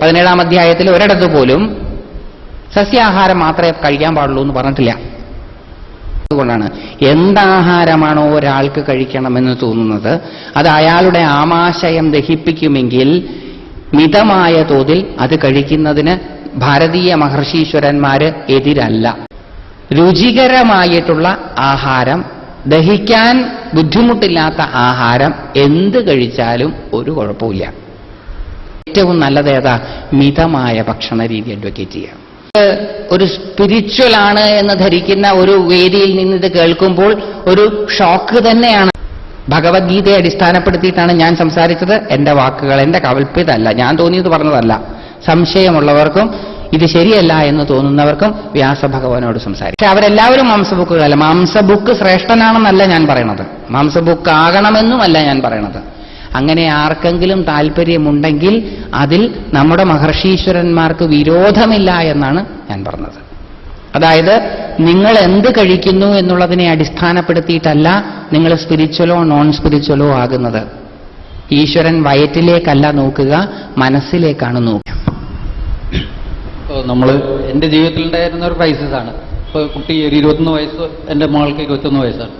പതിനേഴാം അധ്യായത്തിൽ ഒരിടത്ത് പോലും സസ്യാഹാരം മാത്രമേ കഴിക്കാൻ പാടുള്ളൂ എന്ന് പറഞ്ഞിട്ടില്ല. അതുകൊണ്ടാണ് എന്താഹാരമാണോ ഒരാൾക്ക് കഴിക്കണമെന്ന് തോന്നുന്നത് അത് അയാളുടെ ആമാശയം ദഹിപ്പിക്കുമെങ്കിൽ മിതമായ തോതിൽ അത് കഴിക്കുന്നതിന് ഭാരതീയ മഹർഷീശ്വരന്മാര് എതിരല്ല. രുചികരമായിട്ടുള്ള ആഹാരം ദഹിക്കാൻ ബുദ്ധിമുട്ടില്ലാത്ത ആഹാരം എന്ത് കഴിച്ചാലും ഒരു കുഴപ്പമില്ല ഏറ്റവും നല്ലത് ഏതാ? മിതമായ ഭക്ഷണ രീതി അഡ്വക്കേറ്റ് ചെയ്യാം ഒരു സ്പിരിച്വൽ ആണ് എന്ന് ധരിക്കുന്ന ഒരു വേദിയിൽ നിന്ന് ഇത് കേൾക്കുമ്പോൾ ഒരു ഷോക്ക് തന്നെയാണ്. ഭഗവത്ഗീതയെ അടിസ്ഥാനപ്പെടുത്തിയിട്ടാണ് ഞാൻ സംസാരിച്ചത്. എന്റെ വാക്കുകൾ എന്റെ കവൽപ്പിതല്ല ഞാൻ തോന്നിയത് പറഞ്ഞതല്ല. സംശയമുള്ളവർക്കും ഇത് ശരിയല്ല എന്ന് തോന്നുന്നവർക്കും വ്യാസഭഗവാനോട് സംസാരിക്കും. പക്ഷെ അവരെല്ലാവരും മാംസബുക്കുകളല്ല മാംസബുക്ക് ശ്രേഷ്ഠനാണെന്നല്ല ഞാൻ പറയണത്. മാംസബുക്ക് ആകണമെന്നുമല്ല ഞാൻ പറയണത്. അങ്ങനെ ആർക്കെങ്കിലും താല്പര്യമുണ്ടെങ്കിൽ അതിൽ നമ്മുടെ മഹർഷീശ്വരന്മാർക്ക് വിരോധമില്ല എന്നാണ് ഞാൻ പറഞ്ഞത്. അതായത് നിങ്ങൾ എന്ത് കഴിക്കുന്നു എന്നുള്ളതിനെ അടിസ്ഥാനപ്പെടുത്തിയിട്ടല്ല നിങ്ങൾ സ്പിരിച്വലോ നോൺ സ്പിരിച്വലോ ആകുന്നത്. ഈശ്വരൻ വയറ്റിലേക്കല്ല നോക്കുക മനസ്സിലേക്കാണ് നോക്കുക. നമ്മൾ എന്റെ ജീവിതത്തിൽ ഉണ്ടായിരുന്ന ഒരു ക്രൈസിസ് ആണ്. ഇപ്പോൾ കുട്ടി ഒരു ഇരുപത്തൊന്ന് വയസ്സ് എന്റെ മകൾക്ക് ഇരുപത്തൊന്ന് വയസ്സാണ്.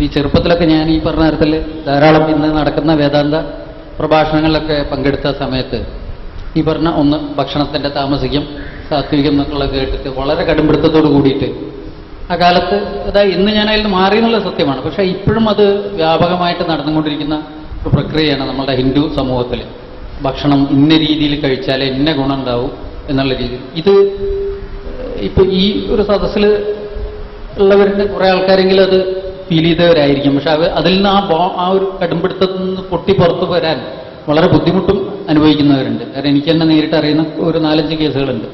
ഈ ചെറുപ്പത്തിലൊക്കെ ഞാൻ ഈ പറഞ്ഞ തരത്തിൽ ധാരാളം ഇന്ന് നടക്കുന്ന വേദാന്ത പ്രഭാഷണങ്ങളിലൊക്കെ പങ്കെടുത്ത സമയത്ത് ഈ പറഞ്ഞ ഒന്ന് ഭക്ഷണത്തിന്റെ താമസിക്കും സാത്വികം എന്നൊക്കെയുള്ള കേട്ടിട്ട് വളരെ കടുംപിടുത്തത്തോട് കൂടിയിട്ട് ആ കാലത്ത് അതായത് ഇന്ന് ഞാൻ അതിൽ മാറി എന്നുള്ള സത്യമാണ്. പക്ഷേ ഇപ്പോഴും അത് വ്യാപകമായിട്ട് നടന്നുകൊണ്ടിരിക്കുന്ന ഒരു പ്രക്രിയയാണ് നമ്മുടെ ഹിന്ദു സമൂഹത്തിൽ. ഭക്ഷണം ഇന്ന രീതിയിൽ കഴിച്ചാൽ ഇന്ന ഗുണം ഉണ്ടാവും എന്നുള്ള രീതിയിൽ. ഇത് ഇപ്പൊ ഈ ഒരു സദസ്സിൽ ഉള്ളവരുടെ കുറെ ആൾക്കാരെങ്കിലും അത് ഫീൽ ചെയ്തവരായിരിക്കും. പക്ഷെ അവർ അതിൽ നിന്ന് ആ ബോ ആ ഒരു കടുംപിടുത്തത്തിൽ നിന്ന് പൊട്ടി പുറത്തു വരാൻ വളരെ ബുദ്ധിമുട്ടും അനുഭവിക്കുന്നവരുണ്ട്. കാരണം എനിക്ക് തന്നെ നേരിട്ട് അറിയുന്ന ഒരു നാലഞ്ച് കേസുകളുണ്ട്.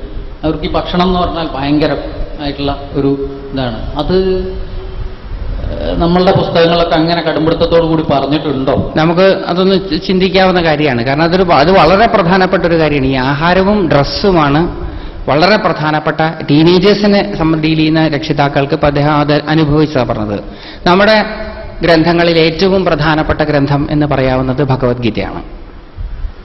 അവർക്ക് ഈ ഭക്ഷണം എന്ന് പറഞ്ഞാൽ ഭയങ്കര ആയിട്ടുള്ള ഒരു ഇതാണ്. അത് നമ്മളുടെ പുസ്തകങ്ങളൊക്കെ അങ്ങനെ കടുംപിടുത്തത്തോടു കൂടി പറഞ്ഞിട്ടുണ്ടോ? നമുക്ക് അതൊന്ന് ചിന്തിക്കാവുന്ന കാര്യമാണ്. കാരണം അതൊരു അത് വളരെ പ്രധാനപ്പെട്ട ഒരു കാര്യമാണ്. ഈ ആഹാരവും ഡ്രസ്സുമാണ് വളരെ പ്രധാനപ്പെട്ട ടീനേജേഴ്സിനെ ഡീൽ ചെയ്യുന്ന രക്ഷിതാക്കൾക്ക് ഇപ്പൊ അദ്ദേഹം അത് അനുഭവിച്ചതാണ് പറഞ്ഞത്. നമ്മുടെ ഗ്രന്ഥങ്ങളിൽ ഏറ്റവും പ്രധാനപ്പെട്ട ഗ്രന്ഥം എന്ന് പറയാവുന്നത് ഭഗവത്ഗീതയാണ്.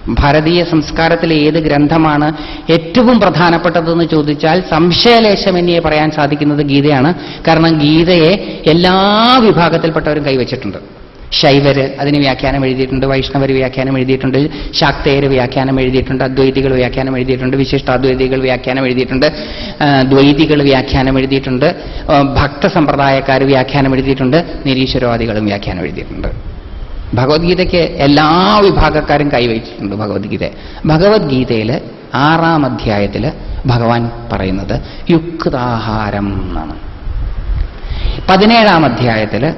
ഭാരതീയ സംസ്കാരത്തിലെ ഏത് ഗ്രന്ഥമാണ് ഏറ്റവും പ്രധാനപ്പെട്ടതെന്ന് ചോദിച്ചാൽ സംശയലേശമന്യെ പറയാൻ സാധിക്കുന്നത് ഗീതയാണ്. കാരണം ഗീതയെ എല്ലാ വിഭാഗത്തിൽപ്പെട്ടവരും കൈവച്ചിട്ടുണ്ട്. ശൈവര് അതിന് വ്യാഖ്യാനം എഴുതിയിട്ടുണ്ട് വൈഷ്ണവർ വ്യാഖ്യാനം എഴുതിയിട്ടുണ്ട് ശാക്തേയര് വ്യാഖ്യാനം എഴുതിയിട്ടുണ്ട് അദ്വൈതികൾ വ്യാഖ്യാനം എഴുതിയിട്ടുണ്ട് വിശിഷ്ടാദ്വൈതികൾ വ്യാഖ്യാനം എഴുതിയിട്ടുണ്ട് ദ്വൈതികൾ വ്യാഖ്യാനം എഴുതിയിട്ടുണ്ട് ഭക്ത സമ്പ്രദായക്കാർ വ്യാഖ്യാനം എഴുതിയിട്ടുണ്ട് നിരീശ്വരവാദികളും വ്യാഖ്യാനം എഴുതിയിട്ടുണ്ട്. ഭഗവത്ഗീതയ്ക്ക് എല്ലാ വിഭാഗക്കാരും കൈവച്ചിട്ടുണ്ട് ഭഗവത്ഗീത. ഭഗവത്ഗീതയിൽ ആറാം അധ്യായത്തിൽ ഭഗവാൻ പറയുന്നത് യുക്താഹാരം എന്നാണ്. പതിനേഴാം അധ്യായത്തിൽ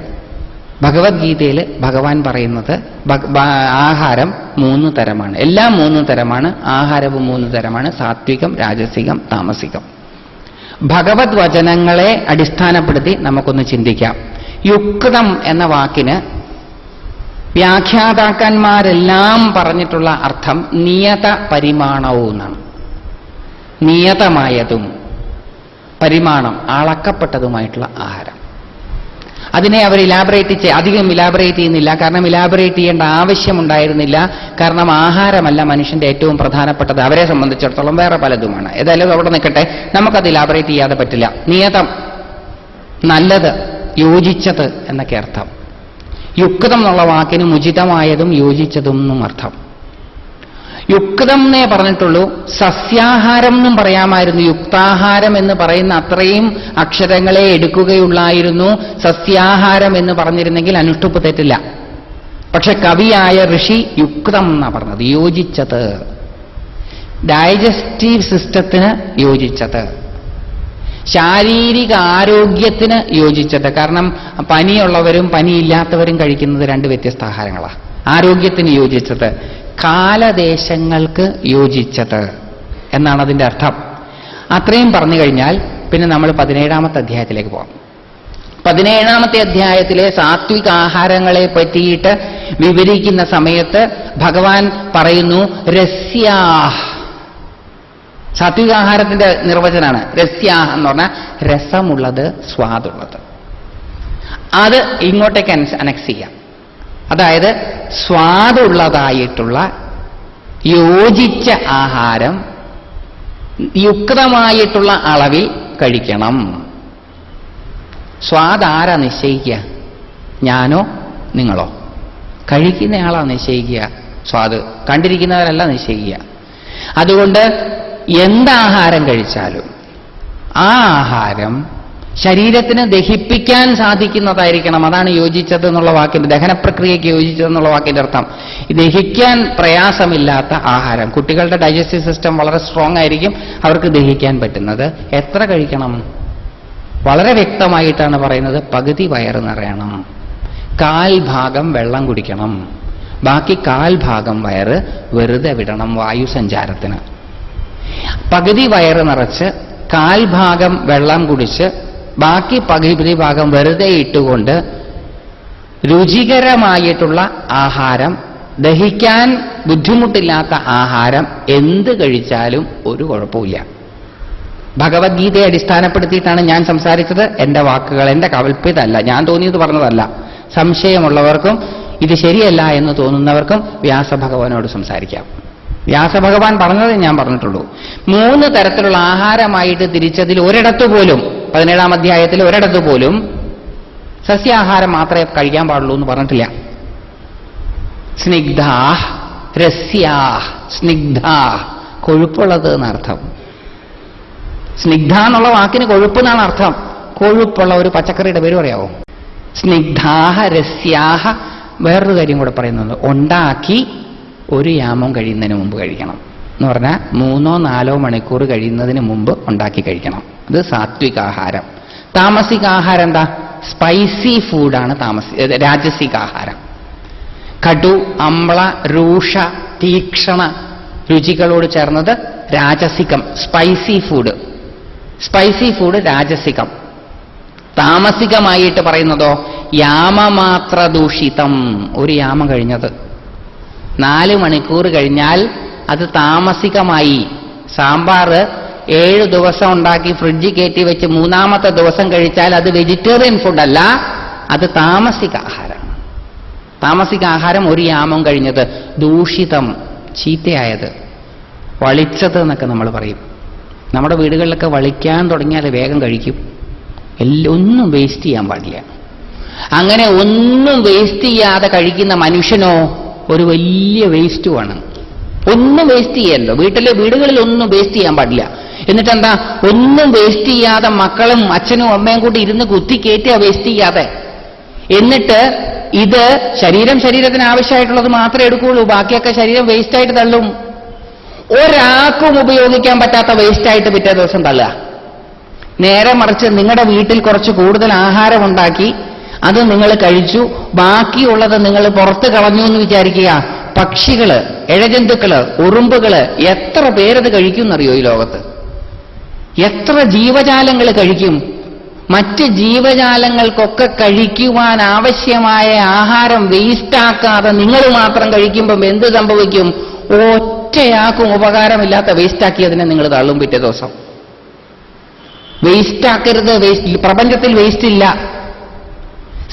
ഭഗവത്ഗീതയിൽ ഭഗവാൻ പറയുന്നത് ആഹാരം മൂന്ന് തരമാണ്. എല്ലാം മൂന്ന് തരമാണ്. ആഹാരവും മൂന്ന് തരമാണ്. സാത്വികം രാജസികം താമസികം. ഭഗവത് വചനങ്ങളെ അടിസ്ഥാനപ്പെടുത്തി നമുക്കൊന്ന് ചിന്തിക്കാം. യുക്തം എന്ന വാക്കിന് വ്യാഖ്യാതാക്കന്മാരെല്ലാം പറഞ്ഞിട്ടുള്ള അർത്ഥം നിയത പരിമാണവും എന്നാണ്. നിയതമായതും പരിമാണം അളക്കപ്പെട്ടതുമായിട്ടുള്ള ആഹാരം. അതിനെ അവർ ഇലാബറേറ്റ് അധികം ഇലാബറേറ്റ് ചെയ്യുന്നില്ല. കാരണം ഇലാബറേറ്റ് ചെയ്യേണ്ട ആവശ്യമുണ്ടായിരുന്നില്ല കാരണം ആഹാരമല്ല മനുഷ്യന്റെ ഏറ്റവും പ്രധാനപ്പെട്ടത്. അവരെ സംബന്ധിച്ചിടത്തോളം വേറെ പലതുമാണ്. ഏതായാലും അവിടെ നിൽക്കട്ടെ. നമുക്കത് ഇലാബറേറ്റ് ചെയ്യാതെ പറ്റില്ല. നിയതം. നല്ലത്. യോജിച്ചത് എന്നൊക്കെ അർത്ഥം. യുക്തം എന്നുള്ള വാക്കിന് ഉചിതമായതും യോജിച്ചതും എന്നും അർത്ഥം. യുക്തം എന്നേ പറഞ്ഞിട്ടുള്ളൂ. സസ്യാഹാരം എന്നും പറയാമായിരുന്നു. യുക്താഹാരം എന്ന് പറയുന്ന അത്രയും അക്ഷരങ്ങളെ എടുക്കുകയുള്ളായിരുന്നു. സസ്യാഹാരം എന്ന് പറഞ്ഞിരുന്നെങ്കിൽ അനുഷ്ഠുപ്പ് തെറ്റില്ല. പക്ഷെ കവിയായ ഋഷി യുക്തം എന്നാ പറഞ്ഞത്. യോജിച്ചത്. ഡൈജസ്റ്റീവ് സിസ്റ്റത്തിന് യോജിച്ചത്. ശാരീരിക ആരോഗ്യത്തിന് യോജിച്ചത്. കാരണം പനിയുള്ളവരും പനിയില്ലാത്തവരും കഴിക്കുന്നത് രണ്ട് വ്യത്യസ്ത ആഹാരങ്ങളാണ് ആരോഗ്യത്തിന് യോജിച്ചത്. കാലദേശങ്ങൾക്ക് യോജിച്ചത് എന്നാണ് അതിന്റെ അർത്ഥം. അത്രയും പറഞ്ഞു കഴിഞ്ഞാൽ പിന്നെ നമ്മൾ പതിനേഴാമത്തെ അധ്യായത്തിലേക്ക് പോകാം പതിനേഴാമത്തെ അധ്യായത്തിലെ സാത്വിക ആഹാരങ്ങളെ പറ്റിയിട്ട് വിവരിക്കുന്ന സമയത്ത് ഭഗവാൻ പറയുന്നു രസ്യാഹ്. സാത്വികാഹാരത്തിന്റെ നിർവചനാണ് രസ്യാ എന്ന് പറഞ്ഞാൽ രസമുള്ളത് സ്വാദുള്ളത്. അത് ഇങ്ങോട്ടേക്ക് അനക്സ് ചെയ്യാം. അതായത് സ്വാദുള്ളതായിട്ടുള്ള യോജിച്ച ആഹാരം യുക്തമായിട്ടുള്ള അളവിൽ കഴിക്കണം. സ്വാദാരാ നിശ്ചയിക്കുക? ഞാനോ നിങ്ങളോ? കഴിക്കുന്നയാളാ നിശ്ചയിക്കുക. സ്വാദ് കണ്ടിരിക്കുന്നവരല്ല നിശ്ചയിക്കുക. അതുകൊണ്ട് എന്താഹാരം കഴിച്ചാലും ആ ആഹാരം ശരീരത്തിന് ദഹിപ്പിക്കാൻ സാധിക്കുന്നതായിരിക്കണം. അതാണ് യോജിച്ചത് എന്നുള്ള വാക്കിന്റെ ദഹന പ്രക്രിയയ്ക്ക് യോജിച്ചത് എന്നുള്ള വാക്കിന്റെ അർത്ഥം. ദഹിക്കാൻ പ്രയാസമില്ലാത്ത ആഹാരം. കുട്ടികളുടെ ഡൈജസ്റ്റീവ് സിസ്റ്റം വളരെ സ്ട്രോങ് ആയിരിക്കും അവർക്ക് ദഹിക്കാൻ പറ്റുന്നത്. എത്ര കഴിക്കണം? വളരെ വ്യക്തമായിട്ടാണ് പറയുന്നത്. പകുതി വയറ് നിറയണം. കാൽ ഭാഗം വെള്ളം കുടിക്കണം. ബാക്കി കാൽ ഭാഗം വയറ് വെറുതെ വിടണം വായു സഞ്ചാരത്തിന്. പകുതി വയറ് നിറച്ച് കാൽ ഭാഗം വെള്ളം കുടിച്ച് ബാക്കി പകുതി ഭാഗം വെറുതെ ഇട്ടുകൊണ്ട് രുചികരമായിട്ടുള്ള ആഹാരം ദഹിക്കാൻ ബുദ്ധിമുട്ടില്ലാത്ത ആഹാരം എന്ത് കഴിച്ചാലും ഒരു കുഴപ്പമില്ല ഭഗവത്ഗീതയെ അടിസ്ഥാനപ്പെടുത്തിയിട്ടാണ് ഞാൻ സംസാരിച്ചത്. എന്റെ വാക്കുകൾ എന്റെ കവൽപ്പിതല്ല ഞാൻ തോന്നിയത് പറഞ്ഞതല്ല. സംശയമുള്ളവർക്കും ഇത് ശരിയല്ല എന്ന് തോന്നുന്നവർക്കും വ്യാസഭഗവാനോട് സംസാരിക്കാം. വ്യാസഭഗവാൻ പറഞ്ഞത് ഞാൻ പറഞ്ഞിട്ടുള്ളൂ. മൂന്ന് തരത്തിലുള്ള ആഹാരമായിട്ട് തിരിച്ചതിൽ ഒരിടത്തു പോലും പതിനേഴാം അധ്യായത്തിൽ ഒരിടത്ത് പോലും സസ്യാഹാരം മാത്രമേ കഴിക്കാൻ പാടുള്ളൂ എന്ന് പറഞ്ഞിട്ടില്ല. സ്നിഗ്ധാ രസ്യാ സ്നിഗ്ധാ കൊഴുപ്പുള്ളത് എന്നർത്ഥം. സ്നിഗ്ധ എന്നുള്ള വാക്കിന് കൊഴുപ്പ് എന്നാണ് അർത്ഥം. കൊഴുപ്പുള്ള ഒരു പച്ചക്കറിയുടെ പേര് പറയാവോ? സ്നിഗ്ധാഹ രസ്യാഹ വേറൊരു കാര്യം കൂടെ പറയുന്നുണ്ട്. ഉണ്ടാക്കി ഒരു യാമം കഴിയുന്നതിന് മുമ്പ് കഴിക്കണം. എന്ന് പറഞ്ഞാൽ മൂന്നോ നാലോ മണിക്കൂർ കഴിയുന്നതിന് മുമ്പ് ഉണ്ടാക്കി കഴിക്കണം. അത് സാത്വിക ആഹാരം താമസിക ആഹാരം എന്താ സ്പൈസി ഫുഡാണ് താമസി രാജസിക ആഹാരം കടു അമ്ല രൂഷ തീക്ഷണ രുചികളോട് ചേർന്നത് രാജസികം സ്പൈസി ഫുഡ് സ്പൈസി ഫുഡ് രാജസികം. താമസികമായിട്ട് പറയുന്നതോ യാമമാത്ര ദൂഷിതം ഒരു യാമം കഴിഞ്ഞത്. നാല് മണിക്കൂർ കഴിഞ്ഞാൽ അത് താമസികമായി. സാമ്പാർ ഏഴ് ദിവസം ഉണ്ടാക്കി ഫ്രിഡ്ജിൽ കയറ്റി വെച്ച് മൂന്നാമത്തെ ദിവസം കഴിച്ചാൽ അത് വെജിറ്റേറിയൻ ഫുഡല്ല അത് താമസിക ആഹാരം. താമസിക ആഹാരം ഒരു യാമം കഴിഞ്ഞത് ദൂഷിതം ചീത്തയായത്. വളിച്ചത് എന്നൊക്കെ നമ്മൾ പറയും. നമ്മുടെ വീടുകളിലൊക്കെ വളിക്കാൻ തുടങ്ങിയാൽ വേഗം കഴിക്കും. എല്ലാം ഒന്നും വേസ്റ്റ് ചെയ്യാൻ പാടില്ല. അങ്ങനെ ഒന്നും വേസ്റ്റ് ചെയ്യാതെ കഴിക്കുന്ന മനുഷ്യനോ ഒരു വലിയ വേസ്റ്റുമാണ് ഒന്നും വേസ്റ്റ് ചെയ്യല്ലോ. വീട്ടിലെ വീടുകളിൽ ഒന്നും വേസ്റ്റ് ചെയ്യാൻ പാടില്ല. എന്നിട്ട് എന്താ ഒന്നും വേസ്റ്റ് ചെയ്യാതെ മക്കളും അച്ഛനും അമ്മയും കൂടി ഇരുന്ന് കുത്തി കയറ്റുക വേസ്റ്റ് ചെയ്യാതെ. എന്നിട്ട് ഇത് ശരീരം ശരീരത്തിന് ആവശ്യമായിട്ടുള്ളത് മാത്രമേ എടുക്കുകയുള്ളൂ. ബാക്കിയൊക്കെ ശരീരം വേസ്റ്റ് ആയിട്ട് തള്ളും. ഒരാൾക്കും ഉപയോഗിക്കാൻ പറ്റാത്ത വേസ്റ്റ് ആയിട്ട് പിറ്റേ ദിവസം തള്ളുക. നേരെ മറിച്ച് നിങ്ങളുടെ വീട്ടിൽ കുറച്ച് കൂടുതൽ ആഹാരം ഉണ്ടാക്കി അത് നിങ്ങൾ കഴിച്ചു. ബാക്കിയുള്ളത് നിങ്ങൾ പുറത്ത് കളഞ്ഞു എന്ന് വിചാരിക്കുക. പക്ഷികൾ ഇഴജന്തുക്കൾ ഉറുമ്പുകൾ എത്ര പേരത് കഴിക്കും എന്നറിയോ ഈ ലോകത്ത്? എത്ര ജീവജാലങ്ങൾ കഴിക്കും? മറ്റ് ജീവജാലങ്ങൾക്കൊക്കെ കഴിക്കുവാൻ ആവശ്യമായ ആഹാരം വേസ്റ്റാക്കാതെ നിങ്ങൾ മാത്രം കഴിക്കുമ്പം എന്ത് സംഭവിക്കും? ഒറ്റയാക്കും ഉപകാരമില്ലാത്ത വേസ്റ്റാക്കിയതിനെ നിങ്ങൾ തള്ളും പിറ്റേ ദിവസം. വേസ്റ്റാക്കരുത് വേസ്റ്റ് പ്രപഞ്ചത്തിൽ വേസ്റ്റ് ഇല്ല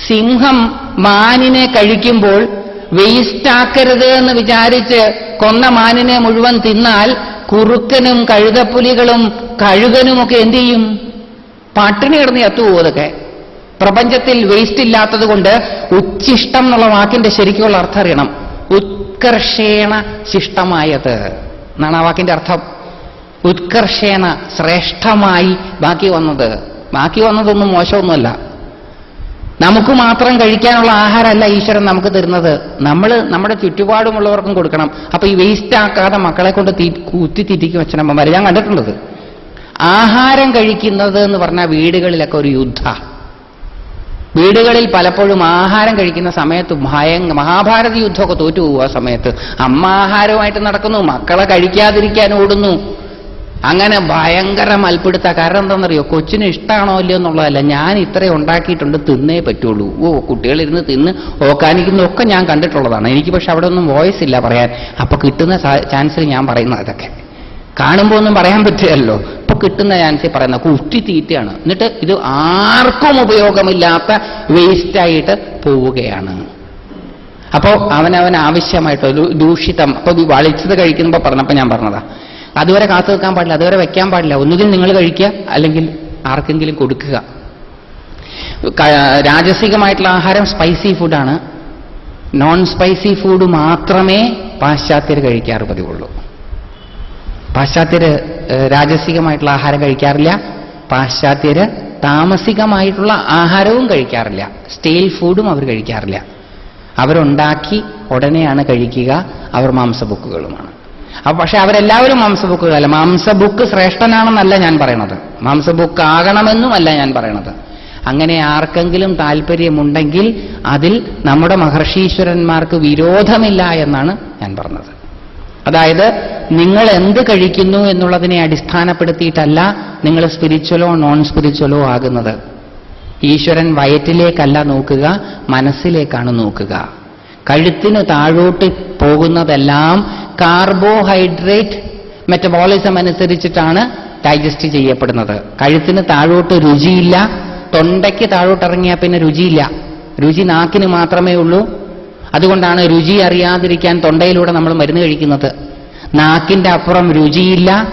സിംഹം മാനിനെ കഴിക്കുമ്പോൾ വേസ്റ്റാക്കരുത് എന്ന് വിചാരിച്ച് കൊന്ന മാനിനെ മുഴുവൻ തിന്നാൽ കുറുക്കനും കഴുതപ്പുലികളും കഴുകനുമൊക്കെ എന്തു ചെയ്യും? പട്ടിണി കിടന്ന് എത്തുപോകും അതൊക്കെ. പ്രപഞ്ചത്തിൽ വേസ്റ്റ് ഇല്ലാത്തത് കൊണ്ട് ഉച്ഛിഷ്ടം എന്നുള്ള വാക്കിന്റെ ശരിക്കുള്ള അർത്ഥം അറിയണം. ഉത്കർഷേണ ശിഷ്ടമായത്. എന്നാണ് ആ വാക്കിന്റെ അർത്ഥം. ഉത്കർഷേണ ശ്രേഷ്ഠമായി ബാക്കി വന്നത്. ബാക്കി വന്നതൊന്നും മോശമൊന്നുമല്ല. നമുക്ക് മാത്രം കഴിക്കാനുള്ള ആഹാരമല്ല ഈശ്വരൻ നമുക്ക് തരുന്നത്. നമ്മൾ നമ്മുടെ ചുറ്റുപാടുമുള്ളവർക്കും കൊടുക്കണം. അപ്പൊ ഈ വേസ്റ്റ് ആക്കാതെ മക്കളെ കൊണ്ട് തീ കുത്തി തീറ്റിക്കും അച്ഛനമ്മമാരെ ഞാൻ കണ്ടിട്ടുള്ളത്. ആഹാരം കഴിക്കുന്നത് എന്ന് പറഞ്ഞാൽ വീടുകളിലൊക്കെ ഒരു യുദ്ധ. വീടുകളിൽ പലപ്പോഴും ആഹാരം കഴിക്കുന്ന സമയത്ത് ഭയ മഹാഭാരത യുദ്ധമൊക്കെ തോറ്റുപോകും ആ സമയത്ത്. അമ്മ ആഹാരമായിട്ട് നടക്കുന്നു മക്കളെ കഴിക്കാതിരിക്കാൻ ഓടുന്നു. അങ്ങനെ ഭയങ്കര മൽപ്പിടുത്ത കാരണം എന്താണെന്നറിയോ? കൊച്ചിന് ഇഷ്ടമാണോ ഇല്ലയോ എന്നുള്ളതല്ല. ഞാൻ ഇത്രയും ഉണ്ടാക്കിയിട്ടുണ്ട് തിന്നേ പറ്റുള്ളൂ. ഓ കുട്ടികളിരുന്ന് തിന്ന് ഓക്കാനിക്കുന്ന ഒക്കെ ഞാൻ കണ്ടിട്ടുള്ളതാണ്. എനിക്ക് പക്ഷെ അവിടെ ഒന്നും വോയിസ് ഇല്ല പറയാൻ. അപ്പൊ കിട്ടുന്ന ചാൻസിൽ ഞാൻ പറയുന്ന അതൊക്കെ കാണുമ്പോൾ ഒന്നും പറയാൻ പറ്റില്ലല്ലോ. ഇപ്പൊ കിട്ടുന്ന ചാൻസിൽ പറയുന്ന കുറ്റി തീറ്റയാണ്. എന്നിട്ട് ഇത് ആർക്കും ഉപയോഗമില്ലാത്ത വേസ്റ്റായിട്ട് പോവുകയാണ്. അപ്പോൾ അവനവൻ ആവശ്യമായിട്ട് ഒരു ദൂഷിതം. അപ്പൊ വളിച്ചത് കഴിക്കുമ്പോൾ പറഞ്ഞപ്പോൾ ഞാൻ പറഞ്ഞതാ. അതുവരെ കാത്തു വെക്കാൻ പാടില്ല അതുവരെ വെക്കാൻ പാടില്ല. ഒന്നുകിൽ നിങ്ങൾ കഴിക്കുക അല്ലെങ്കിൽ ആർക്കെങ്കിലും കൊടുക്കുക. രാജസികമായിട്ടുള്ള ആഹാരം സ്പൈസി ഫുഡാണ് നോൺ സ്പൈസി ഫുഡ് മാത്രമേ പാശ്ചാത്യർ കഴിക്കാറ് പതിവുള്ളൂ. പാശ്ചാത്യര് രാജസികമായിട്ടുള്ള ആഹാരം കഴിക്കാറില്ല. പാശ്ചാത്യര് താമസികമായിട്ടുള്ള ആഹാരവും കഴിക്കാറില്ല. സ്റ്റേൽ ഫുഡും അവർ കഴിക്കാറില്ല. അവരുണ്ടാക്കി ഉടനെയാണ് കഴിക്കുക. അവർ മാംസബുക്കുകളുമാണ് പക്ഷെ അവരെല്ലാവരും മാംസബുക്കുകളല്ല മാംസബുക്ക് ശ്രേഷ്ഠനാണെന്നല്ല ഞാൻ പറയണത്. മാംസബുക്ക് ആകണമെന്നുമല്ല ഞാൻ പറയണത്. അങ്ങനെ ആർക്കെങ്കിലും താല്പര്യമുണ്ടെങ്കിൽ അതിൽ നമ്മുടെ മഹർഷീശ്വരന്മാർക്ക് വിരോധമില്ല എന്നാണ് ഞാൻ പറഞ്ഞത്. അതായത് നിങ്ങൾ എന്ത് കഴിക്കുന്നു എന്നുള്ളതിനെ അടിസ്ഥാനപ്പെടുത്തിയിട്ടല്ല നിങ്ങൾ സ്പിരിച്വലോ നോൺ സ്പിരിച്വലോ ആകുന്നത്. ഈശ്വരൻ വയറ്റിലേക്കല്ല നോക്കുക മനസ്സിലേക്കാണ് നോക്കുക. കഴുത്തിന് താഴോട്ട് പോകുന്നതെല്ലാം കാർബോഹൈഡ്രേറ്റ് മെറ്റബോളിസം അനുസരിച്ചിട്ടാണ് ഡൈജസ്റ്റ് ചെയ്യപ്പെടുന്നത്. കഴുത്തിന് താഴോട്ട് രുചിയില്ല തൊണ്ടയ്ക്ക് താഴോട്ട് ഇറങ്ങിയാൽ പിന്നെ രുചിയില്ല. രുചി നാക്കിന് മാത്രമേ ഉള്ളൂ. അതുകൊണ്ടാണ് രുചി അറിയാതിരിക്കാൻ തൊണ്ടയിലൂടെ നമ്മൾ മരുന്ന് കഴിക്കുന്നത്. നാക്കിന്റെ അപ്പുറം രുചിയില്ല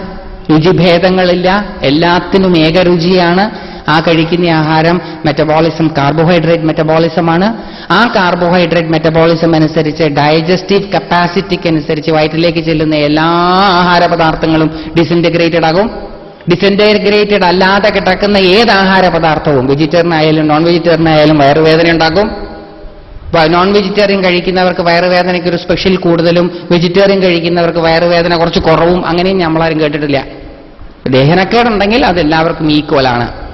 രുചിഭേദങ്ങളില്ല എല്ലാത്തിനും ഏകരുചിയാണ് ആ കഴിക്കുന്ന ആഹാരം മെറ്റബോളിസം കാർബോഹൈഡ്രേറ്റ് മെറ്റബോളിസമാണ് ആ കാർബോഹൈഡ്രേറ്റ് മെറ്റബോളിസം അനുസരിച്ച് ഡൈജസ്റ്റീവ് കപ്പാസിറ്റിക്ക് അനുസരിച്ച് വയറ്റിലേക്ക് ചെല്ലുന്ന എല്ലാ ആഹാര പദാർത്ഥങ്ങളും ഡിസിന്റഗ്രേറ്റഡ് ആകും. ഡിസിന്റഗ്രേറ്റഡ് അല്ലാതെ കിടക്കുന്ന ഏത് ആഹാര പദാർത്ഥവും വെജിറ്റേറിയൻ ആയാലും നോൺ വെജിറ്റേറിയൻ ആയാലും വയറുവേദന ഉണ്ടാകും. നോൺ വെജിറ്റേറിയൻ കഴിക്കുന്നവർക്ക് വയറുവേദനയ്ക്ക് ഒരു സ്പെഷ്യൽ കൂടുതലും വെജിറ്റേറിയൻ കഴിക്കുന്നവർക്ക് വയറുവേദന കുറച്ച് കുറവും അങ്ങനെയും നമ്മളാരും കേട്ടിട്ടില്ല. ദഹനക്കേടുണ്ടെങ്കിൽ അതെല്ലാവർക്കും ഈക്വലാണ്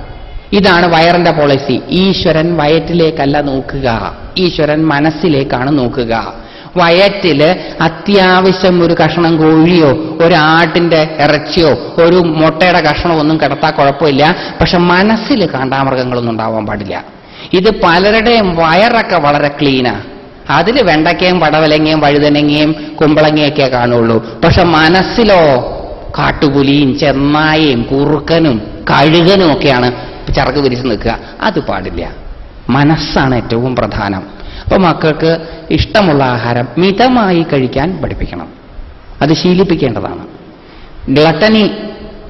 ഇതാണ് വയറിന്റെ പോളിസി ഈശ്വരൻ വയറ്റിലേക്കല്ല നോക്കുക. ഈശ്വരൻ മനസ്സിലേക്കാണ് നോക്കുക. വയറ്റിൽ അത്യാവശ്യം ഒരു കഷണം കോഴിയോ ഒരു ആട്ടിന്റെ ഇറച്ചിയോ ഒരു മുട്ടയുടെ കഷണമോ ഒന്നും കിടത്താൽ കുഴപ്പമില്ല. പക്ഷെ മനസ്സിൽ കാണ്ടാമൃഗങ്ങളൊന്നും ഉണ്ടാവാൻ പാടില്ല. ഇത് പലരുടെയും വയറൊക്കെ വളരെ ക്ലീനാ അതിൽ വെണ്ടക്കയും പടവലങ്ങയും വഴുതനങ്ങയും കുമ്പളങ്ങയൊക്കെ കാണുള്ളൂ. പക്ഷെ മനസ്സിലോ കാട്ടുപുലിയും ചെന്നായയും കുറുക്കനും കഴുകനും ഒക്കെയാണ് ചറക്ക് വിരിച്ച് നിൽക്കുക അത് പാടില്ല. മനസ്സാണ് ഏറ്റവും പ്രധാനം. അപ്പൊ മക്കൾക്ക് ഇഷ്ടമുള്ള ആഹാരം മിതമായി കഴിക്കാൻ പഠിപ്പിക്കണം. അത് ശീലിപ്പിക്കേണ്ടതാണ്. ഗ്ലട്ടനി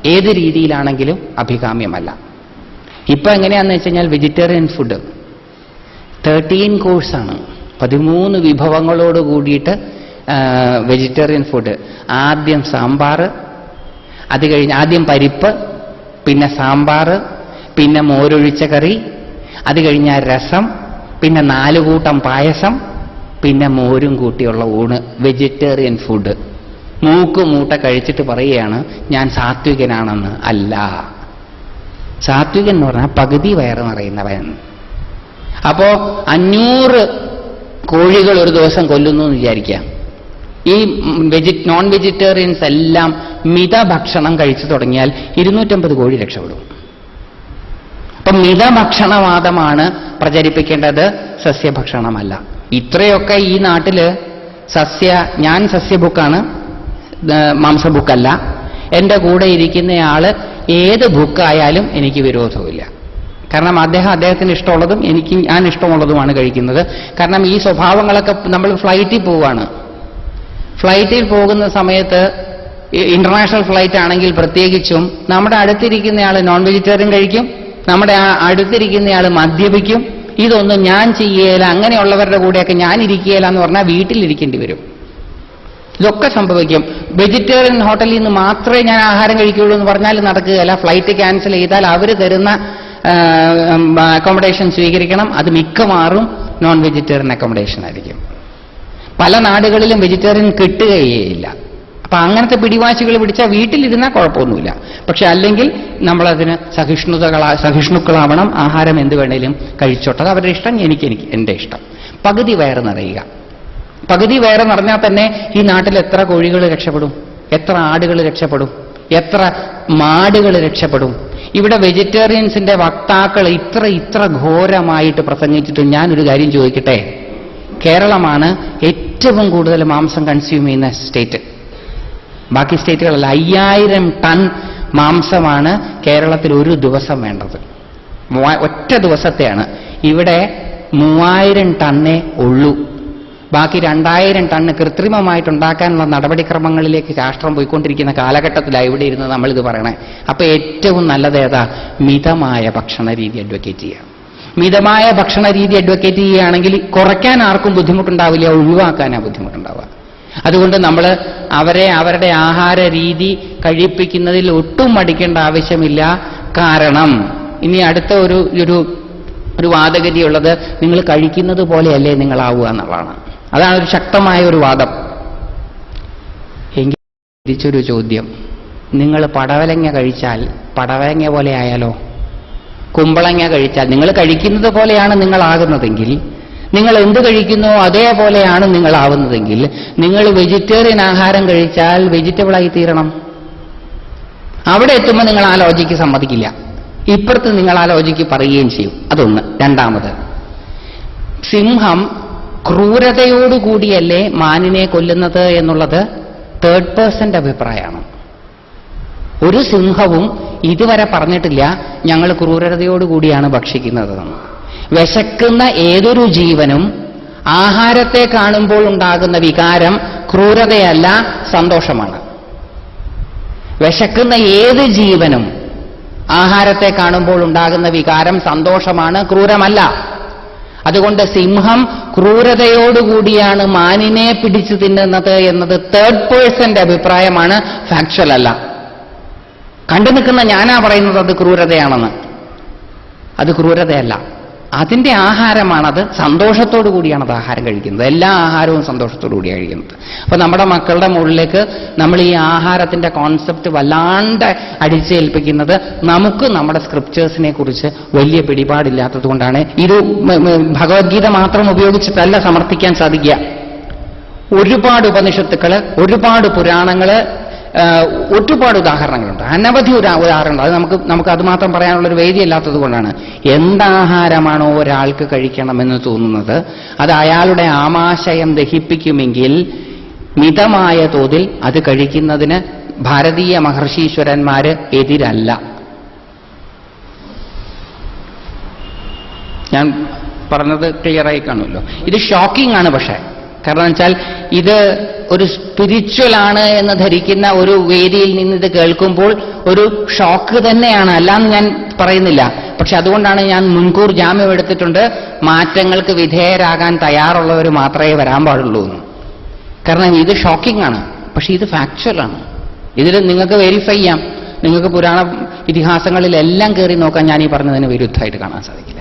ഏത് രീതിയിലാണെങ്കിലും അഭികാമ്യമല്ല. ഇപ്പൊ എങ്ങനെയാന്ന് വെച്ച് കഴിഞ്ഞാൽ വെജിറ്റേറിയൻ ഫുഡ്. തേർട്ടീൻ കോഴ്സാണ്. പതിമൂന്ന് വിഭവങ്ങളോട് കൂടിയിട്ട് വെജിറ്റേറിയൻ ഫുഡ്. ആദ്യം സാമ്പാർ അത് കഴിഞ്ഞ് ആദ്യം പരിപ്പ് പിന്നെ സാമ്പാർ പിന്നെ മോരൊഴിച്ച കറി അത് കഴിഞ്ഞാൽ രസം പിന്നെ നാല് കൂട്ടം പായസം പിന്നെ മോരും കൂട്ടിയുള്ള ഊണ് വെജിറ്റേറിയൻ ഫുഡ് മൂക്ക് മൂട്ട കഴിച്ചിട്ട് പറയുകയാണ് ഞാൻ സാത്വികനാണെന്ന് അല്ല. സാത്വികൻ എന്ന് പറഞ്ഞാൽ പകുതി വയറ് നിറയുന്നവൻ. അപ്പോ അഞ്ഞൂറ് കോഴികൾ ഒരു ദിവസം കൊല്ലുന്നു എന്ന് വിചാരിക്കാം ഈ വെജി നോൺ വെജിറ്റേറിയൻസ് എല്ലാം മിത ഭക്ഷണം കഴിച്ചു തുടങ്ങിയാൽ ഇരുന്നൂറ്റമ്പത് കോഴി രക്ഷപ്പെടും. അപ്പൊ മിതഭക്ഷണവാദമാണ് പ്രചരിപ്പിക്കേണ്ടത് സസ്യഭക്ഷണമല്ല. ഇത്രയൊക്കെ ഈ നാട്ടിൽ സസ്യ ഞാൻ സസ്യബുക്കാണ് മാംസ ബുക്കല്ല. എന്റെ കൂടെ ഇരിക്കുന്നയാൾ ഏത് ബുക്കായാലും എനിക്ക് വിരോധമില്ല കാരണം അദ്ദേഹം അദ്ദേഹത്തിന് ഇഷ്ടമുള്ളതും എനിക്ക് ഞാൻ ഇഷ്ടമുള്ളതുമാണ് കഴിക്കുന്നത്. കാരണം ഈ സ്വഭാവങ്ങളൊക്കെ നമ്മൾ ഫ്ലൈറ്റിൽ പോവാണ്. ഫ്ലൈറ്റിൽ പോകുന്ന സമയത്ത് ഇന്റർനാഷണൽ ഫ്ലൈറ്റ് ആണെങ്കിൽ പ്രത്യേകിച്ചും നമ്മുടെ അടുത്തിരിക്കുന്നയാൾ നോൺ വെജിറ്റേറിയൻ കഴിക്കും നമ്മുടെ ആ അടുത്തിരിക്കുന്നയാൾ മദ്യപിക്കും. ഇതൊന്നും ഞാൻ ചെയ്യേല അങ്ങനെയുള്ളവരുടെ കൂടെയൊക്കെ ഞാൻ ഇരിക്കുകയില്ല എന്ന് പറഞ്ഞാൽ വീട്ടിലിരിക്കേണ്ടി വരും. ഇതൊക്കെ സംഭവിക്കും. വെജിറ്റേറിയൻ ഹോട്ടലിൽ നിന്ന് മാത്രമേ ഞാൻ ആഹാരം കഴിക്കുകയുള്ളൂ എന്ന് പറഞ്ഞാൽ നടക്കുകയില്ല. ഫ്ലൈറ്റ് ക്യാൻസൽ ചെയ്താൽ അവർ തരുന്ന അക്കോമഡേഷൻ സ്വീകരിക്കണം. അത് മിക്കവാറും നോൺ വെജിറ്റേറിയൻ അക്കോമഡേഷൻ ആയിരിക്കും. പല നാടുകളിലും വെജിറ്റേറിയൻ കിട്ടുകയേയില്ല അപ്പൊ അങ്ങനത്തെ പിടിവാശികൾ പിടിച്ചാൽ വീട്ടിലിരുന്നാൽ കുഴപ്പമൊന്നുമില്ല. പക്ഷെ അല്ലെങ്കിൽ നമ്മളതിന് സഹിഷ്ണുതകളാ സഹിഷ്ണുക്കളാവണം ആഹാരം എന്ത് വേണേലും കഴിച്ചോട്ടത് അവരുടെ ഇഷ്ടം എനിക്ക് എനിക്ക് എന്റെ ഇഷ്ടം. പകുതി വയറ് നിറയുക. പകുതി വയറ് നിറഞ്ഞാൽ തന്നെ ഈ നാട്ടിൽ എത്ര കോഴികൾ രക്ഷപ്പെടും? എത്ര ആടുകൾ രക്ഷപ്പെടും? എത്ര മാടുകൾ രക്ഷപ്പെടും? ഇവിടെ വെജിറ്റേറിയൻസിന്റെ വക്താക്കൾ ഇത്ര ഇത്ര ഘോരമായിട്ട് പ്രസംഗിച്ചിട്ട് ഞാനൊരു കാര്യം ചോദിക്കട്ടെ? കേരളമാണ് ഏറ്റവും കൂടുതൽ മാംസം കൺസ്യൂം ചെയ്യുന്ന സ്റ്റേറ്റ് ബാക്കി സ്റ്റേറ്റുകളല്ല. അയ്യായിരം ടൺ മാംസമാണ് കേരളത്തിൽ ഒരു ദിവസം വേണ്ടത്. ഒറ്റ ദിവസത്തെയാണ്. ഇവിടെ മൂവായിരം ടണ്ണേ ഉള്ളൂ. ബാക്കി രണ്ടായിരം ടണ്ണ് കൃത്രിമമായിട്ടുണ്ടാക്കാനുള്ള നടപടിക്രമങ്ങളിലേക്ക് രാഷ്ട്രം പോയിക്കൊണ്ടിരിക്കുന്ന കാലഘട്ടത്തിലാണ് ഇവിടെ ഇരുന്ന് നമ്മളിത് പറയണേ. അപ്പൊ ഏറ്റവും നല്ലത് ഏതാ? മിതമായ ഭക്ഷണ രീതി അഡ്വക്കേറ്റ് ചെയ്യുക. മിതമായ ഭക്ഷണ രീതി അഡ്വക്കേറ്റ് ചെയ്യുകയാണെങ്കിൽ കുറയ്ക്കാൻ ആർക്കും ബുദ്ധിമുട്ടുണ്ടാവില്ല ഒഴിവാക്കാനാ ബുദ്ധിമുട്ടുണ്ടാവുക. അതുകൊണ്ട് നമ്മൾ അവരെ അവരുടെ ആഹാര രീതി കഴിപ്പിക്കുന്നതിൽ ഒട്ടും മടിക്കേണ്ട ആവശ്യമില്ല. കാരണം ഇനി അടുത്ത ഒരു ഒരു ഒരു വാദഗതിയുള്ളത് നിങ്ങൾ കഴിക്കുന്നത് പോലെയല്ലേ നിങ്ങളാവുക എന്നുള്ളതാണ്. അതാണ് ഒരു ശക്തമായ ഒരു വാദം. എങ്കിൽ തിരിച്ചൊരു ചോദ്യം. നിങ്ങൾ പടവലങ്ങ കഴിച്ചാൽ പടവലങ്ങ പോലെ ആയാലോ? കുമ്പളങ്ങ കഴിച്ചാൽ നിങ്ങൾ കഴിക്കുന്നത് പോലെയാണ് നിങ്ങളാകുന്നതെങ്കിൽ നിങ്ങൾ എന്ത് കഴിക്കുന്നോ അതേപോലെയാണ് നിങ്ങളാവുന്നതെങ്കിൽ നിങ്ങൾ വെജിറ്റേറിയൻ ആഹാരം കഴിച്ചാൽ വെജിറ്റബിളായി തീരണം. അവിടെ എത്തുമ്പോൾ നിങ്ങൾ ആ ലോജിക്ക് സമ്മതിക്കില്ല. ഇപ്പുറത്ത് നിങ്ങൾ ആ ലോജിക്ക് പറയുകയും ചെയ്യും. അതൊന്ന്. രണ്ടാമത് സിംഹം ക്രൂരതയോടുകൂടിയല്ലേ മാനിനെ കൊല്ലുന്നത് എന്നുള്ളത് തേർഡ് പേഴ്സന്റെ അഭിപ്രായമാണ്. ഒരു സിംഹവും ഇതുവരെ പറഞ്ഞിട്ടില്ല ഞങ്ങൾ ക്രൂരതയോടുകൂടിയാണ് ഭക്ഷിക്കുന്നതെന്ന്. വിശക്കുന്ന ഏതൊരു ജീവനും ആഹാരത്തെ കാണുമ്പോൾ ഉണ്ടാകുന്ന വികാരം ക്രൂരതയല്ല സന്തോഷമാണ്. വിശക്കുന്ന ഏത് ജീവനും ആഹാരത്തെ കാണുമ്പോൾ ഉണ്ടാകുന്ന വികാരം സന്തോഷമാണ് ക്രൂരമല്ല. അതുകൊണ്ട് സിംഹം ക്രൂരതയോടുകൂടിയാണ് മാനിനെ പിടിച്ചു തിന്നുന്നത് എന്നത് തേർഡ് പേഴ്സന്റെ അഭിപ്രായമാണ് ഫാക്ച്വൽ അല്ല. കണ്ടു നിൽക്കുന്ന ഞാനാ പറയുന്നത് അത് ക്രൂരതയാണെന്ന്. അത് ക്രൂരതയല്ല. അതിന്റെ ആഹാരമാണത് സന്തോഷത്തോടു കൂടിയാണ് അത് ആഹാരം കഴിക്കുന്നത്. എല്ലാ ആഹാരവും സന്തോഷത്തോടു കൂടിയാണ് കഴിക്കുന്നത്. അപ്പൊ നമ്മുടെ മക്കളുടെ മുകളിലേക്ക് നമ്മൾ ഈ ആഹാരത്തിന്റെ കോൺസെപ്റ്റ് വല്ലാണ്ട് അടിച്ചേൽപ്പിക്കുന്നത് നമുക്ക് നമ്മുടെ സ്ക്രിപ്റ്റേഴ്സിനെ കുറിച്ച് വലിയ പിടിപാടില്ലാത്തത് കൊണ്ടാണ്. ഇത് ഭഗവത്ഗീത മാത്രം ഉപയോഗിച്ചിട്ടല്ല സമർത്ഥിക്കാൻ സാധിക്കുക. ഒരുപാട് ഉപനിഷത്തുക്കൾ ഒരുപാട് പുരാണങ്ങൾ ഒരുപാട് ഉദാഹരണങ്ങളുണ്ട്. അനവധി ഉദാ- ഉദാഹരണങ്ങൾ. അത് നമുക്ക് നമുക്ക് അത് മാത്രം ഒരു വേദിയല്ലാത്തത് കൊണ്ടാണ്. എന്താഹാരമാണോ ഒരാൾക്ക് കഴിക്കണമെന്ന് തോന്നുന്നത്? അത് അയാളുടെ ആമാശയം ദഹിപ്പിക്കുമെങ്കിൽ മിതമായ തോതിൽ അത് കഴിക്കുന്നതിന് ഭാരതീയ മഹർഷീശ്വരന്മാര് എതിരല്ല. ഞാൻ പറഞ്ഞത് ക്ലിയറായി കാണുമല്ലോ. ഇത് ഷോക്കിംഗ് ആണ് പക്ഷേ. കാരണം വെച്ചാൽ ഇത് ഒരു സ്പിരിച്വൽ ആണ് എന്ന് ധരിക്കുന്ന ഒരു വേദിയിൽ നിന്ന് ഇത് കേൾക്കുമ്പോൾ ഒരു ഷോക്ക് തന്നെയാണ്. അല്ലാന്ന് ഞാൻ പറയുന്നില്ല. പക്ഷെ അതുകൊണ്ടാണ് ഞാൻ മുൻകൂർ ജാമ്യം എടുത്തിട്ടുണ്ട്. മാറ്റങ്ങൾക്ക് വിധേയരാകാൻ തയ്യാറുള്ളവർ മാത്രമേ വരാൻ പാടുള്ളൂ എന്ന്. കാരണം ഇത് ഷോക്കിംഗ് ആണ്. പക്ഷെ ഇത് ഫാക്ച്വൽ ആണ്. ഇതിൽ നിങ്ങൾക്ക് വെരിഫൈ ചെയ്യാം. നിങ്ങൾക്ക് പുരാണ ഇതിഹാസങ്ങളിലെല്ലാം കയറി നോക്കാൻ ഞാൻ ഈ പറഞ്ഞതിന് വിരുദ്ധമായിട്ട് കാണാൻ സാധിക്കില്ല.